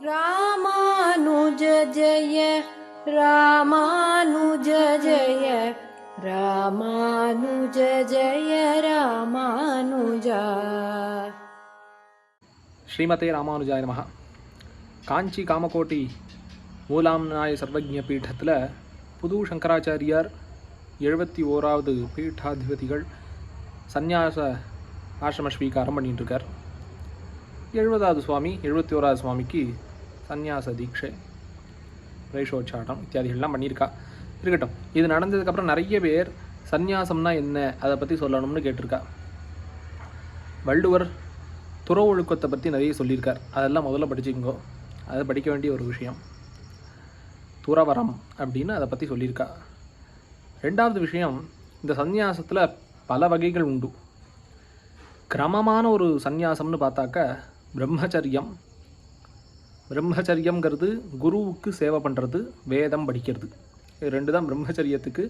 ராமானுஜ ஜய ராமானுஜ ஜய ராமானுஜ ஜய ராமானுஜா. ஸ்ரீமதே ராமானுஜாய நமஹ காஞ்சி காமகோட்டி மூலாம்நாய சர்வஜ்ஞ பீடத்தில் புது சங்கராச்சாரியார் எழுபத்தி ஓராவது பீட்டாதிபதிகள் சந்நியாச ஆசிரம ஸ்வீகாரம் பண்ணிட்டுருக்கார் எழுபதாவது சுவாமி எழுபத்தி ஓராவது சுவாமிக்கு சந்நியாச தீட்சை ரேஷோச்சாட்டம் இத்தியாதிகள்லாம் பண்ணியிருக்கா. இருக்கட்டும். இது நடந்ததுக்கப்புறம் நிறைய பேர் சந்நியாசம்னா என்ன அதை பற்றி சொல்லணும்னு கேட்டிருக்கா. வள்ளுவர் துற ஒழுக்கத்தை பற்றி நிறைய சொல்லியிருக்கார். அதெல்லாம் முதல்ல படிச்சுக்கோ அதை படிக்க வேண்டிய ஒரு விஷயம். துறவரம் அப்படின்னு அதை பற்றி சொல்லியிருக்கா. ரெண்டாவது விஷயம் இந்த சந்நியாசத்தில் பல வகைகள் உண்டு. கிரமமான ஒரு சந்நியாசம்னு பார்த்தாக்க பிரம்மச்சரியம். பிரம்மச்சரியங்கிறது குருவுக்கு சேவை பண்ணுறது வேதம் படிக்கிறது. இது ரெண்டு தான் பிரம்மச்சரியத்துக்கு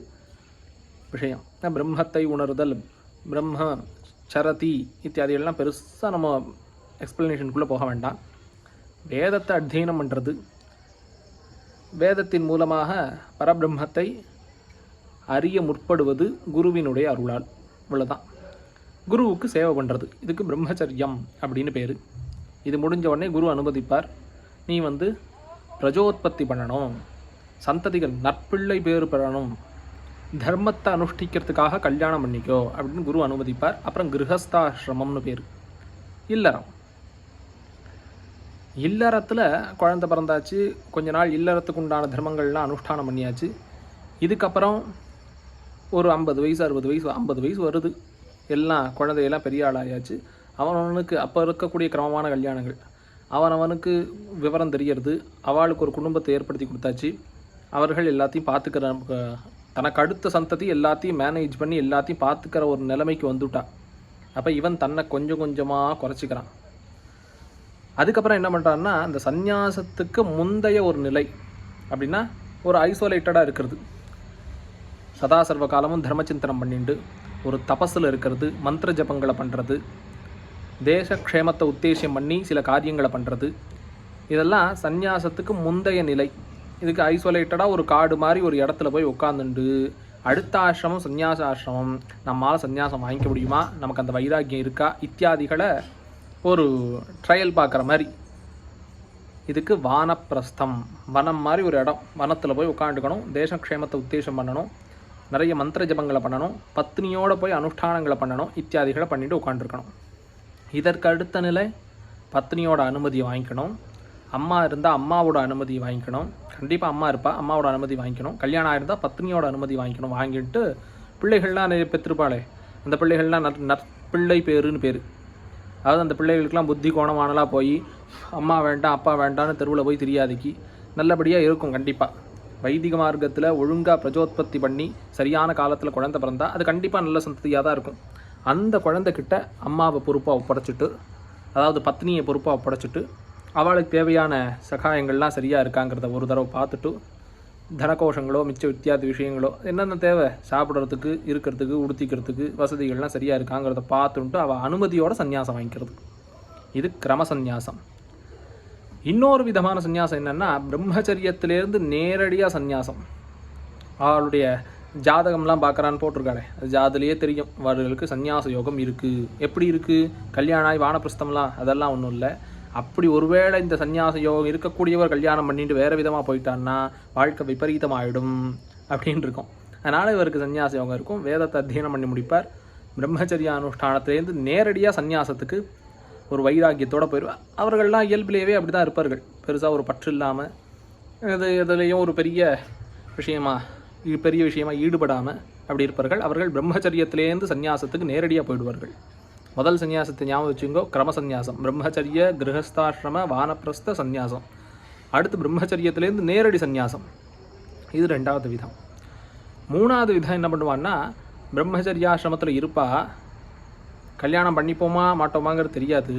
விஷயம். பிரம்மத்தை உணர்தல் பிரம்ம சரதி இத்தியாதி எல்லாம் பெருசாக நம்ம எக்ஸ்பிளனேஷனுக்குள்ளே போக வேண்டாம். வேதத்தை அத்தியனம் பண்ணுறது வேதத்தின் மூலமாக பரபிரம்மத்தை அறிய முற்படுவது குருவினுடைய அருளால். இவ்வளோதான் குருவுக்கு சேவை பண்ணுறது இதுக்கு பிரம்மச்சரியம் அப்படின்னு பேர். இது முடிஞ்ச உடனே குரு அனுமதிப்பார். நீ வந்து பிரஜோத்பத்தி பண்ணணும். சந்ததிகள் நற்பிள்ளை பேறு பெறணும். தர்மத்தை அனுஷ்டிக்கிறதுக்காக கல்யாணம் பண்ணிக்கோ அப்படின்னு குரு அனுமதிப்பார். அப்புறம் கிரகஸ்தாசிரமம்னு பேர். இல்லறம். இல்லறத்தில் குழந்தை பிறந்தாச்சு கொஞ்ச நாள் இல்லறத்துக்கு உண்டான தர்மங்கள்லாம் அனுஷ்டானம் பண்ணியாச்சு. இதுக்கப்புறம் ஒரு ஐம்பது வயசு அறுபது வயசு ஐம்பது வயசு வருது. எல்லாம் குழந்தையெல்லாம் பெரிய ஆளாயாச்சு. அவனவனுக்கு அப்போ இருக்கக்கூடிய கிரமமான கல்யாணங்கள். அவனவனுக்கு விவரம் தெரியறது. அவளுக்கு ஒரு குடும்பத்தை ஏற்படுத்தி கொடுத்தாச்சு. அவர்கள் எல்லாத்தையும் பார்த்துக்கிற தனக்கு அடுத்த சந்ததி எல்லாத்தையும் மேனேஜ் பண்ணி எல்லாத்தையும் பார்த்துக்கிற ஒரு நிலைமைக்கு வந்துட்டா. அப்போ இவன் தன்னை கொஞ்சம் கொஞ்சமாக குறைச்சிக்கிறான். அதுக்கப்புறம் என்ன பண்ணுறான்னா அந்த சந்நியாசத்துக்கு முந்தைய ஒரு நிலை அப்படின்னா ஒரு ஐசோலேட்டடாக இருக்கிறது. சதா சர்வ காலமும் தர்மச்சிந்தனம் பண்ணிண்டு ஒரு தபஸில் இருக்கிறது மந்திர ஜபங்களை பண்ணுறது தேச க்ஷேமத்தை உத்தேசியம் பண்ணி சில காரியங்களை பண்ணுறது இதெல்லாம் சந்நியாசத்துக்கு முந்தைய நிலை. இதுக்கு ஐசோலேட்டடாக ஒரு காடு மாதிரி ஒரு இடத்துல போய் உட்காந்துண்டு அடுத்த ஆசிரமம் சந்நியாச ஆசிரமம் நம்மால் சந்நியாசம் வாங்கிக்க முடியுமா? நமக்கு அந்த வைராக்கியம் இருக்கா? இத்தியாதிகளை ஒரு ட்ரையல் பார்க்குற மாதிரி. இதுக்கு வானப்பிரஸ்தம் வனம் மாதிரி ஒரு இடம். வனத்தில் போய் உட்காந்துக்கணும் தேசக்ஷேமத்தை உத்தேசம் பண்ணணும் நிறைய மந்திர ஜபங்களை பண்ணணும் பத்னியோடு போய் அனுஷ்டானங்களை பண்ணணும் இத்தியாதிகளை பண்ணிட்டு உட்காந்துருக்கணும் இதற்கு அடுத்த நிலை பத்னியோட அனுமதியை வாங்கிக்கணும். அம்மா இருந்தால் அம்மாவோட அனுமதி வாங்கிக்கணும். கண்டிப்பாக அம்மா இருப்பாள் அம்மாவோட அனுமதி வாங்கிக்கணும். கல்யாணம் ஆயிருந்தால் பத்னியோட அனுமதி வாங்கிக்கணும். வாங்கிட்டு பிள்ளைகள்லாம் நிறைய பெற்றிருப்பாளே அந்த பிள்ளைகள்லாம் நற் நற்பிள்ளை பேருன்னு பேர். அதாவது அந்த பிள்ளைகளுக்கெல்லாம் புத்தி கோணமானலாம் போய் அம்மா வேண்டாம் அப்பா வேண்டாம்னு தெருவில் போய் தெரியாதுக்கு. நல்லபடியாக இருக்கும் கண்டிப்பாக வைதிக மார்க்கத்தில் ஒழுங்காக பிரஜோத்பத்தி பண்ணி சரியான காலத்தில் குழந்தை பிறந்தால் அது கண்டிப்பாக நல்ல சந்ததியாக தான் இருக்கும். அந்த குழந்தைக்கிட்ட அம்மாவை பொறுப்பாக ஒப்படைச்சிட்டு அதாவது பத்னியை பொறுப்பாக ஒப்படைச்சிட்டு அவளுக்கு தேவையான சகாயங்கள்லாம் சரியாக இருக்காங்கிறத ஒரு தடவை பார்த்துட்டு தனகோஷங்களோ மிச்ச வித்தியாத விஷயங்களோ என்னென்ன தேவை? சாப்பிட்றதுக்கு இருக்கிறதுக்கு உடுத்திக்கிறதுக்கு வசதிகள்லாம் சரியாக இருக்காங்கிறத பார்த்துட்டு அவள் அனுமதியோட சந்நியாசம் வாங்கிக்கிறது. இது கிரம சந்நியாசம். இன்னொரு விதமான சந்நியாசம் என்னென்னா பிரம்மச்சரியத்திலேருந்து நேரடியாக சந்நியாசம். அவளுடைய ஜாதகம்லாம் பார்க்குறான்னு போட்டிருக்காரு அது ஜாதிலேயே தெரியும். அவர்களுக்கு சந்நியாச யோகம் இருக்குது எப்படி இருக்குது கல்யாணம் வானப்பிரஸ்தம்லாம் அதெல்லாம் ஒன்றும் இல்லை. அப்படி ஒருவேளை இந்த சந்நியாச யோகம் இருக்கக்கூடியவர் கல்யாணம் பண்ணிட்டு வேறு விதமாக போயிட்டான்னா வாழ்க்கை விபரீதமாயிடும் அப்படின்னு இருக்கும். அதனால் இவருக்கு சந்நியாச யோகம் இருக்கும். வேதத்தை அத்தியனம் பண்ணி முடிப்பார். பிரம்மச்சரிய அனுஷ்டானத்திலேருந்து நேரடியாக சந்நியாசத்துக்கு ஒரு வைராக்கியத்தோடு போயிடுவார். அவர்கள்லாம் இயல்பிலேயே அப்படி தான் இருப்பார்கள். பெருசாக ஒரு பற்று இல்லாமல் இது இதுலேயும் ஒரு பெரிய விஷயமா பெரிய விஷயமாக ஈடுபடாமல் அப்படி இருப்பார்கள் அவர்கள் பிரம்மச்சரியத்திலேருந்து சந்நியாசத்துக்கு நேரடியாக போயிடுவார்கள். முதல் சந்நியாசத்தை ஞாபகம் வச்சுங்கோ கிரம சந்நியாசம். பிரம்மச்சரிய கிரகஸ்தாசிரம வானப்பிரஸ்த சந்நியாசம். அடுத்து பிரம்மச்சரியத்திலேருந்து நேரடி சந்நியாசம். இது ரெண்டாவது விதம். மூணாவது விதம் என்ன பண்ணுவான்னா பிரம்மச்சரியாசிரமத்தில் இருப்பா கல்யாணம் பண்ணிப்போமா மாட்டோமாங்கிறது தெரியாது.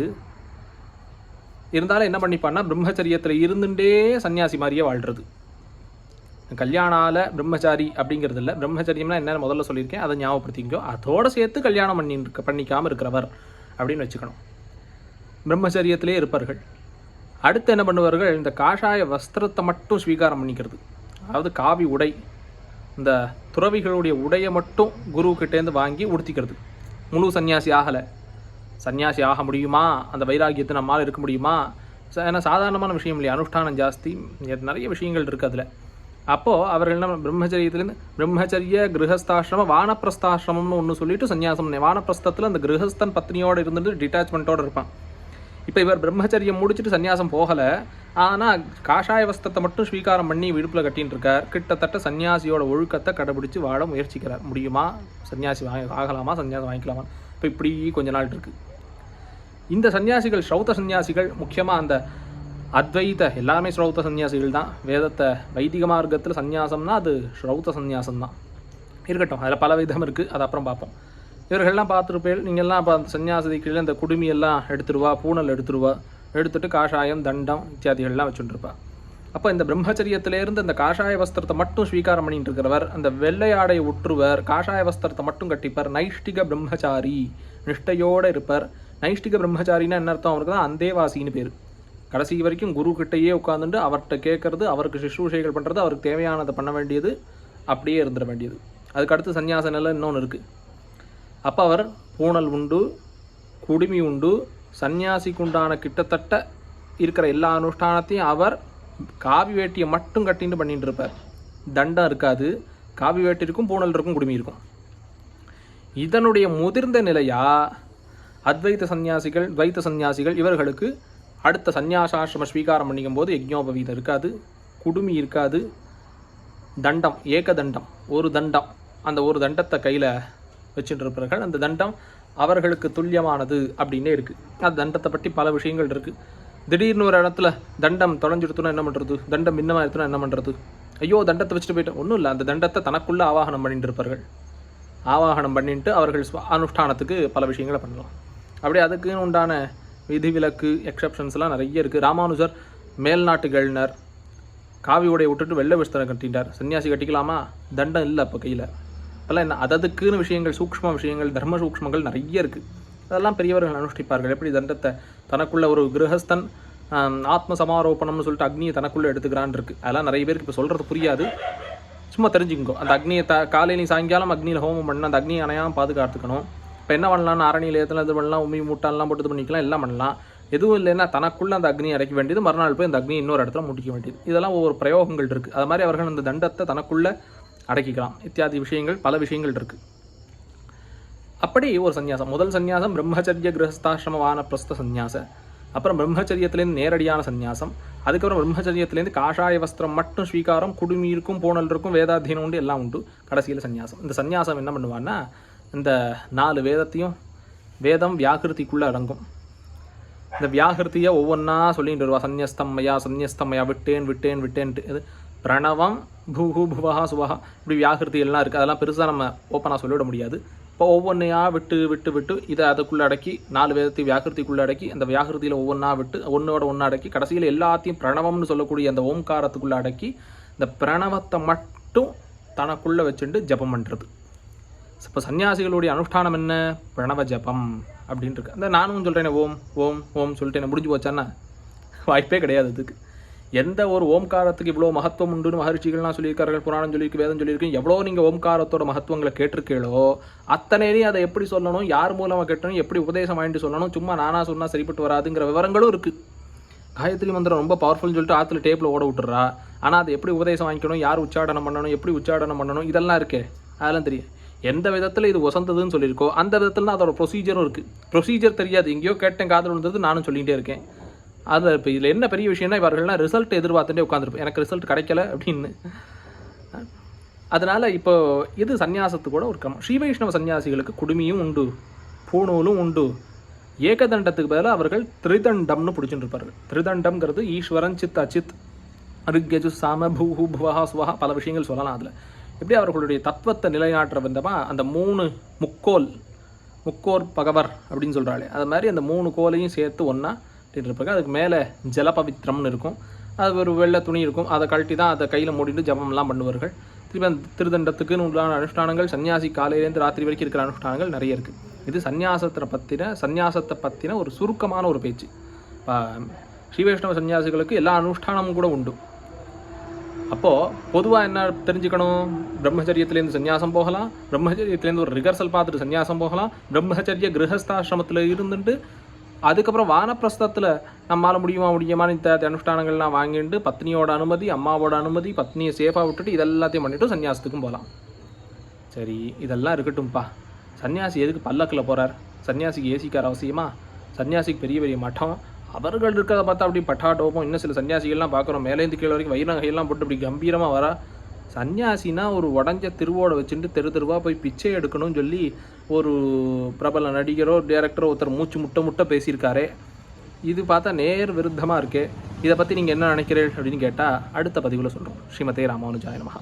இருந்தாலும் என்ன பண்ணிப்பான்னா பிரம்மச்சரியத்தில் இருந்துட்டே சன்னியாசி மாதிரியே வாழ்கிறது கல்யாணால பிரம்மச்சாரி அப்படிங்கிறது இல்லை. பிரம்மச்சரியம்னா என்ன முதல்ல சொல்லியிருக்கேன். அதை ஞாபகப்படுத்திக்கோ. அதோட சேர்த்து கல்யாணம் பண்ணி இருக்க பண்ணிக்காமல் இருக்கிறவர் அப்படின்னு வச்சுக்கணும். பிரம்மச்சரியத்திலே இருப்பார்கள். அடுத்து என்ன பண்ணுவார்கள்? இந்த காஷாய வஸ்திரத்தை மட்டும் ஸ்வீகாரம் பண்ணிக்கிறது. அதாவது காவி உடை இந்த துறவிகளுடைய உடையை மட்டும் குருக்கிட்டேருந்து வாங்கி உடுத்திக்கிறது. முழு சன்னியாசி ஆகலை. சன்னியாசி ஆக முடியுமா? அந்த வைராகியத்தை நம்மால் இருக்க முடியுமா? ஏன்னா சாதாரணமான விஷயம் இல்லையா? அனுஷ்டானம் ஜாஸ்தி. நிறைய விஷயங்கள் இருக்குது அதில். அப்போது அவர்கள் என்ன பிரம்மச்சரியத்துலேருந்து பிரம்மச்சரிய கிரகஸ்தாசிரமம் வானப்பிரஸ்தாசிரமம்னு ஒன்று சொல்லிட்டு சன்னியாசம் வானப்பிரஸ்தத்தில் அந்த கிரகஸ்தன் பத்னியோடு இருந்துட்டு டிட்டாச்மெண்ட்டோடு இருப்பான். இப்போ இவர் பிரம்மச்சரியம் முடிச்சுட்டு சன்னியாசம் போகலை. ஆனால் காஷாய வஸ்தத்தை மட்டும் ஸ்வீகாரம் பண்ணி விடுப்பில் கட்டின்னு இருக்கார் கிட்டத்தட்ட சன்னியாசியோட ஒழுக்கத்தை கடைபிடிச்சு வாழ முயற்சிக்கிறார். முடியுமா? சன்னியாசி வாங்க ஆகலாமா? சன்னியாசம் வாங்கிக்கலாமா? இப்போ இப்படி கொஞ்ச நாள் இருக்குது இந்த சன்னியாசிகள் ஸ்ரௌத சன்னியாசிகள் முக்கியமாக அந்த அத்வைத எல்லாமே ஸ்ரௌத்த சன்னியாசிகள் தான். வேதத்தை வைதிக மார்க்கத்தில் சந்நியாசம்னா அது ஸ்ரௌத்த சந்நியாசம் தான் இருக்கட்டும் அதில் பல விதம் இருக்குது அது அப்புறம் பார்ப்போம். இவர்கள்லாம் பார்த்துருப்பேன் நீங்கள்லாம் இப்போ அந்த சன்னியாசதிக்கையில் இந்த குடுமியெல்லாம் எடுத்துருவா பூனல் எடுத்துருவா எடுத்துட்டு காஷாயம் தண்டம் இத்தியாதிகள்லாம் வச்சுட்டுருப்பா அப்போ இந்த பிரம்மச்சரியத்திலேருந்து இந்த காஷாய வஸ்திரத்தை மட்டும் ஸ்வீகாரம் பண்ணிட்டு இருக்கிறவர் அந்த வெள்ளை ஆடை உற்றுவர் காஷாய வஸ்திரத்தை மட்டும் கட்டிப்பார் நைஷ்டிக பிரம்மச்சாரி நிஷ்டையோடு இருப்பார். நைஷ்டிக பிரம்மச்சாரின்னா என்ன அர்த்தம்? அவருக்கு தான் அந்தேவாசின்னு பேர். கடைசி வரைக்கும் குரு கிட்டேயே உட்காந்துட்டு அவர்கிட்ட கேட்கறது அவருக்கு சுஷ்ரூஷைகள் பண்ணுறது அவருக்கு தேவையானதை பண்ண வேண்டியது அப்படியே இருந்துட வேண்டியது. அதுக்கடுத்து சன்னியாச நிலை இன்னொன்று இருக்குது அப்போ அவர் பூணல் உண்டு குடுமி உண்டு சந்நியாசிக்கு உண்டான கிட்டத்தட்ட இருக்கிற எல்லா அனுஷ்டானத்தையும் அவர் காவி வேட்டியை மட்டும் கட்டின்னு பண்ணிட்டு இருப்பார். தண்டம் இருக்காது. காவி வேட்டி இருக்கும் பூணல் இருக்கும் குடுமி இருக்கும். இதனுடைய முதிர்ந்த நிலையா அத்வைத சந்நியாசிகள் துவைத்த சந்நியாசிகள் இவர்களுக்கு அடுத்த சந்நியாசாசிரம ஸ்வீகாரம் பண்ணிக்கும் போது யஜ்ஞோபவீதம் இருக்காது குடுமி இருக்காது தண்டம் ஏக தண்டம் ஒரு தண்டம். அந்த ஒரு தண்டத்தை கையில் வச்சுட்டு இருப்பார்கள் அந்த தண்டம் அவர்களுக்கு துல்லியமானது அப்படின்னே இருக்குது அந்த தண்டத்தை பற்றி பல விஷயங்கள் இருக்குது திடீர்னு ஒரு இடத்துல தண்டம் தொலைஞ்சிடுத்துனா என்ன பண்ணுறது தண்டம் இன்னமாக எடுத்துனா என்ன பண்ணுறது ஐயோ தண்டத்தை வச்சுட்டு போயிட்டேன். ஒன்றும் இல்லை. அந்த தண்டத்தை தனக்குள்ளே ஆவாகனம் பண்ணிட்டு இருப்பார்கள். ஆவாகனம் பண்ணிட்டு அவர்கள் அனுஷ்டானத்துக்கு பல விஷயங்களை பண்ணலாம். அப்படியே அதுக்குன்னு உண்டான விதிவிலக்கு எக்ஸப்ஷன்ஸ்லாம் நிறைய இருக்குது ராமானுஜர் மேல்நாட்டுகள்னர் காவி உடையை விட்டுட்டு வெள்ளை விஸ்தரம் கட்டிட்டார். சன்னியாசி கட்டிக்கலாமா? தண்டம் இல்லை அப்போ கையில். அதெல்லாம் என்ன அததுக்குன்னு விஷயங்கள் சூக்ஷ்ம விஷயங்கள் தர்ம சூக்ஷ்மங்கள் நிறைய இருக்குது அதெல்லாம் பெரியவர்கள் அனுஷ்டிப்பார்கள். எப்படி தண்டத்தை தனக்குள்ள ஒரு கிரகஸ்தன் ஆத்ம சமாரோபணம்னு சொல்லிட்டு அக்னியை தனக்குள்ளே எடுத்துக்கிறான் இருக்குது அதெல்லாம் நிறைய பேருக்கு இப்போ சொல்கிறது புரியாது. சும்மா தெரிஞ்சுக்கோ அந்த அக்னியை த காலையிலையும் சாயங்காலம் அக்னியில் ஹோமம் பண்ண அந்த அக்னியை அணையாமல் பாதுகாத்துக்கணும். இப்போ என்ன பண்ணலாம்? அரணி நிலையத்தில் இது பண்ணலாம்? உமி மூட்டான்லாம் போட்டு இது பண்ணிக்கலாம் எல்லாம் பண்ணலாம். எதுவும் இல்லைன்னா தனக்குள்ள அந்த அக்னி அடைக்க வேண்டியது மறுநாள் போய் அந்த அக்னி இன்னொரு இடத்துல முடிக்க வேண்டியது. இதெல்லாம் ஒவ்வொரு பிரயோகங்கள் இருக்குது அது மாதிரி அவர்கள் அந்த தண்டத்தை தனக்குள்ள அடக்கிக்கலாம். இத்தியாதி விஷயங்கள் பல விஷயங்கள் இருக்குது அப்படி ஒரு சந்நியாசம். முதல் சந்நியாசம் பிரம்மச்சரிய கிரகஸ்தாசிரம வானப்பிரஸ்த சந்நியாச. அப்புறம் பிரம்மச்சரியத்திலேருந்து நேரடியான சந்யாசம் அதுக்கப்புறம் பிரம்மச்சரியத்திலேருந்து காஷாய வஸ்திரம் மட்டும் ஸ்வீகாரம் குடுமீருக்கும் இருக்கும் இருக்கும் வேதாத்தியனம் உண்டு எல்லாம் உண்டு. கடைசியில் சந்நியாசம். இந்த சந்நியாசம் என்ன பண்ணுவான்னா இந்த நாலு வேதத்தையும் வேதம் வியாகிருதிக்குள்ளே அடங்கும். இந்த வியாகிருதியை ஒவ்வொன்றா சொல்லிட்டு வருவா. சந்நியஸ்தம்மையா சந்நியஸ்தம்மையா விட்டேன் விட்டேன் விட்டேன்ட்டு. இது பிரணவம் பூஹு புவஹா சுவஹா இப்படி வியாகிருதி எல்லாம் இருக்குது அதெல்லாம் பெருசாக நம்ம ஓப்பனாக சொல்லிவிட முடியாது. இப்போ ஒவ்வொன்றையா விட்டு விட்டு விட்டு இதை அதுக்குள்ளே அடக்கி நாலு வேதத்தை வியாகிருதிக்குள்ளே அடக்கி அந்த வியாகிருதியில் ஒவ்வொன்றா விட்டு ஒன்றோட ஒன்றா அடக்கி கடைசியில் எல்லாத்தையும் பிரணவம்னு சொல்லக்கூடிய அந்த ஓம்காரத்துக்குள்ளே அடக்கி இந்த பிரணவத்தை மட்டும் தனக்குள்ளே வச்சுட்டு ஜபம் பண்ணுறது இப்போ சன்னியாசிகளுடைய அனுஷ்டானம் என்ன? பிரணவ ஜபம் அப்படின்னு இருக்கு அந்த நானும் சொல்கிறேனே ஓம் ஓம் ஓம் சொல்லிட்டு என்ன முடிஞ்சு போச்சான்னா? வாய்ப்பே கிடையாது அதுக்கு. எந்த ஒரு ஓம்காரத்துக்கு இவ்வளோ மகத்துவம் உண்டுன்னு மகர்ஷிகள்லாம் சொல்லியிருக்கார்கள் புராணம் சொல்லியிருக்கு வேதம் சொல்லியிருக்கு. எவ்வளோ நீங்கள் ஓம்காரத்தோட மகத்துவங்களை கேட்டிருக்கீங்களோ அத்தனையிலையும் அதை எப்படி சொல்லணும் யார் மூலமாக கேட்டணும் எப்படி உபதேசம் வாங்கிட்டு சொல்லணும் சும்மா நானாக சொன்னால் சரிப்பட்டு வராதுங்கிற விவரங்களும் இருக்குது காயத்ரி மந்திரம் ரொம்ப பவர்ஃபுல்னு சொல்லிட்டு ஆற்றுல டேப்பில் ஓட விட்டுறா. ஆனால் அது எப்படி உபதேசம் வாங்கிக்கணும் யார் உச்சாடனம் பண்ணணும் எப்படி உச்சாடனம் பண்ணணும் இதெல்லாம் இருக்கே. அதெல்லாம் தெரியும். எந்த விதத்தில் இது வசந்ததுன்னு சொல்லியிருக்கோ அந்த விதத்தில் தான் அதோட ப்ரொசீஜரும் இருக்குது ப்ரொசீஜர் தெரியாது. எங்கேயோ கேட்டேன் காதல் வந்தது நானும் சொல்லிகிட்டே இருக்கேன். அது இப்போ இதில் என்ன பெரிய விஷயம்னா இவர்கள்லாம் ரிசல்ட் எதிர்பார்த்துட்டே உட்காந்துருப்பேன் எனக்கு ரிசல்ட் கிடைக்கல அப்படின்னு. அதனால் இப்போ இது சன்னியாசத்து கூட ஒரு கிரமம் ஸ்ரீ வைஷ்ணவ சன்னியாசிகளுக்கு குடுமியும் உண்டு. பூணூலும் உண்டு. ஏகதண்டத்துக்கு பதிலாக அவர்கள் திரிதண்டம்னு பிடிச்சிட்டு இருப்பார்கள் திரிதண்டம்ங்கிறது ஈஸ்வரன் சித் அச்சித் ரிக்கஜு சாம பூஹு புவஹா சுவஹா பல விஷயங்கள் சொல்லலாம் அதில். எப்படி அவர்களுடைய தத்துவத்தை நிலைநாட்டுற விதமாக அந்த மூணு முக்கோல் முக்கோர் பகவர் அப்படின்னு சொல்கிறாளே அது மாதிரி அந்த மூணு கோலையும் சேர்த்து ஒன்றா இருப்பாங்க அதுக்கு மேலே ஜலபவித்ரம்னு இருக்கும். அது ஒரு வெள்ளை துணி இருக்கும். அதை கழட்டி தான் அதை கையில் மூடிட்டு ஜபம்லாம் பண்ணுவார்கள். திருப்பி அந்த திருதண்டத்துக்குன்னு உண்டான அனுஷ்டானங்கள் சன்னியாசி காலையிலேருந்து ராத்திரி வரைக்கும் இருக்கிற அனுஷ்டானங்கள் நிறைய இருக்குது இது சந்நியாசத்தை பற்றின சந்நியாசத்தை பற்றின ஒரு சுருக்கமான ஒரு பேச்சு. இப்போ ஸ்ரீவைஷ்ணவ சன்னியாசிகளுக்கு எல்லா அனுஷ்டானமும் கூட உண்டு. அப்போது பொதுவாக என்ன தெரிஞ்சுக்கணும்? பிரம்மச்சரியத்துலேருந்து சன்னியாசம் போகலாம். பிரம்மச்சரியத்துலேருந்து ஒரு ரிகர்சல் பார்த்துட்டு சன்னியாசம் போகலாம். பிரம்மச்சரிய கிரகஸ்தாசிரமத்தில் இருந்துட்டு அதுக்கப்புறம் வானப்பிரஸ்தத்தில் நம்மளால் முடியுமா முடியுமான்னு இந்த அனுஷ்டானங்கள்லாம் வாங்கிட்டு பத்னியோட அனுமதி அம்மாவோட அனுமதி பத்னியை சேஃபாக விட்டுட்டு இதெல்லாத்தையும் பண்ணிட்டு சன்னியாசத்துக்கும் போகலாம். சரி இதெல்லாம் இருக்கட்டும்ப்பா சன்னியாசி எதுக்கு பல்லக்கில் போகிறார் சன்னியாசிக்கு ஏசிக்கார் அவசியமா? சன்னியாசிக்கு பெரிய பெரிய மட்டம். அவர்கள் இருக்கிறத பார்த்தா அப்படி பட்டாட்டோப்பும் இன்னும் சில சன்னியாசிகள்லாம் பார்க்குறோம். மேலேந்து கீழே வரைக்கும் வயிறு போட்டு இப்படி கம்பீரமாக வரா. சன்னியாசினா ஒரு உடஞ்ச திருவோட வச்சுட்டு தெரு தெருவாக போய் பிச்சை எடுக்கணும்னு சொல்லி ஒரு பிரபல நடிகரோ டேரக்டரோ ஒருத்தர் மூச்சு முட்டை முட்டை பேசியிருக்காரு. இது பார்த்தா நேர் விருத்தமாக இருக்கே. இதை பற்றி நீங்கள் என்ன நினைக்கிறீர்கள் அப்படின்னு கேட்டால் அடுத்த பதிவில் சொல்கிறோம் ஸ்ரீமதே ராமானுஜாய நமஹா.